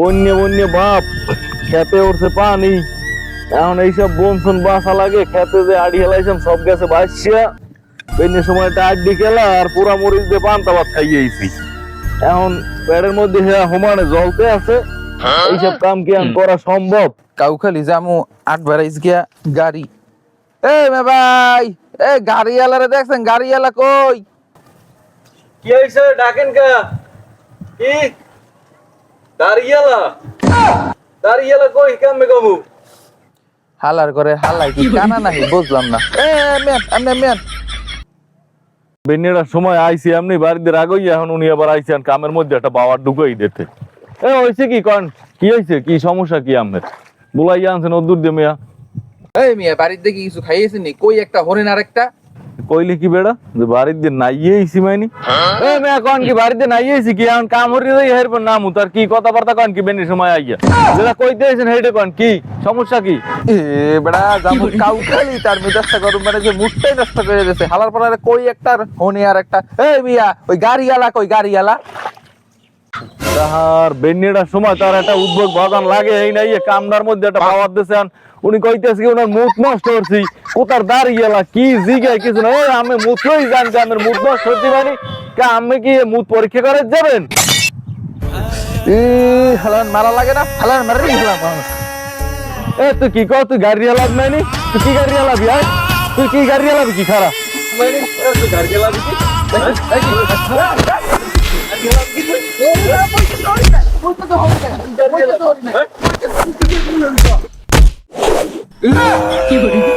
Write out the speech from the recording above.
বন্যে বন্যে বাপ খেতে উঠছে পানি। এখন এইসব বনসন বাসা লাগে খেতে যে আড়ি হেলাইছেন সব গেছে বাসিয়া বেন্যে সময়টা আড্ডি খেলা আর পুরা মরিচ দিয়ে পান্তা ভাত খাইয়ে খাইয়েছি এখন পেটের মধ্যে হ্যাঁ হোমানে জ্বলতে আছে। এইসব কাম কি এখন করা সম্ভব? কাউখালি জামু আট বারাইজ গিয়া গাড়ি। এ মে ভাই এ গাড়িওয়ালারে দেখছেন গাড়িওয়ালা কই? কি হয়েছে ডাকেন কা? কি? দাঁড়িয়ালা। দাঁড়িয়ালা কই কামে কমু? হালার করে হালাই কি কানা বুঝলাম না। এ মেন আমনে মেন বেন্যেরা সময় আইসি এমনি বাড়িতে রাগই এখন উনি আবার আইসেন কামের মধ্যে একটা বাবার ঢুকাই দিতে। এ হয়েছে কি কন? কি হয়েছে কি সমস্যা কি আমের বুলাই আনছেন অদূর দিয়ে মিয়া। এই মিয়া বাড়ির দেখি কিছু খাইয়েছেন নি? কই একটা হরিণ আর একটা কইলে কি বেড়া? যে বাড়িতে নাইয়ে আইসি মাইনি। এ মিয়া কন কি বাড়িতে নাইয়ে আইসি কি এখন কাম হরি রই হেরপর নাম তার কি কথাবার্তা কন কি বেনের সময় আইয়া? যেটা কইতে আইছেন হেডে কন কি? সমস্যা কি? এ বড়া জামু কাউখালি তার মেজাজটা গরম মানে যে মুখটাই নষ্ট করে দিয়েছে। হালার পরে কই একটা হনি আর একটা? এই মিয়া ওই গাড়িওয়ালা কই গাড়িওয়ালা? তাহার বেন্যেটার সময় তার একটা উদ্যোগ বাগান লাগে এই নাই কামনার মধ্যে একটা পাওয়ার দিয়েছেন উনি কইতেছে কি ওনার মুখ নষ্ট করছি কোথার দাঁড়িয়ে গেলা কি জিগায় কিছু না ওই আমি মুখই জানছি আমার মুখ নষ্ট করতে পারি কা আমি কি মুখ পরীক্ষা করে যাবেন এ হালান মারা লাগে না হালান মারি হালান এ তুই কি কর তুই গাড়ি এলাব নাইনি তুই কি গাড়ি এলাবি আয় তুই কি গাড়ি এলাবি কি খারাপ গাড়ি এলাবি কি কি বলে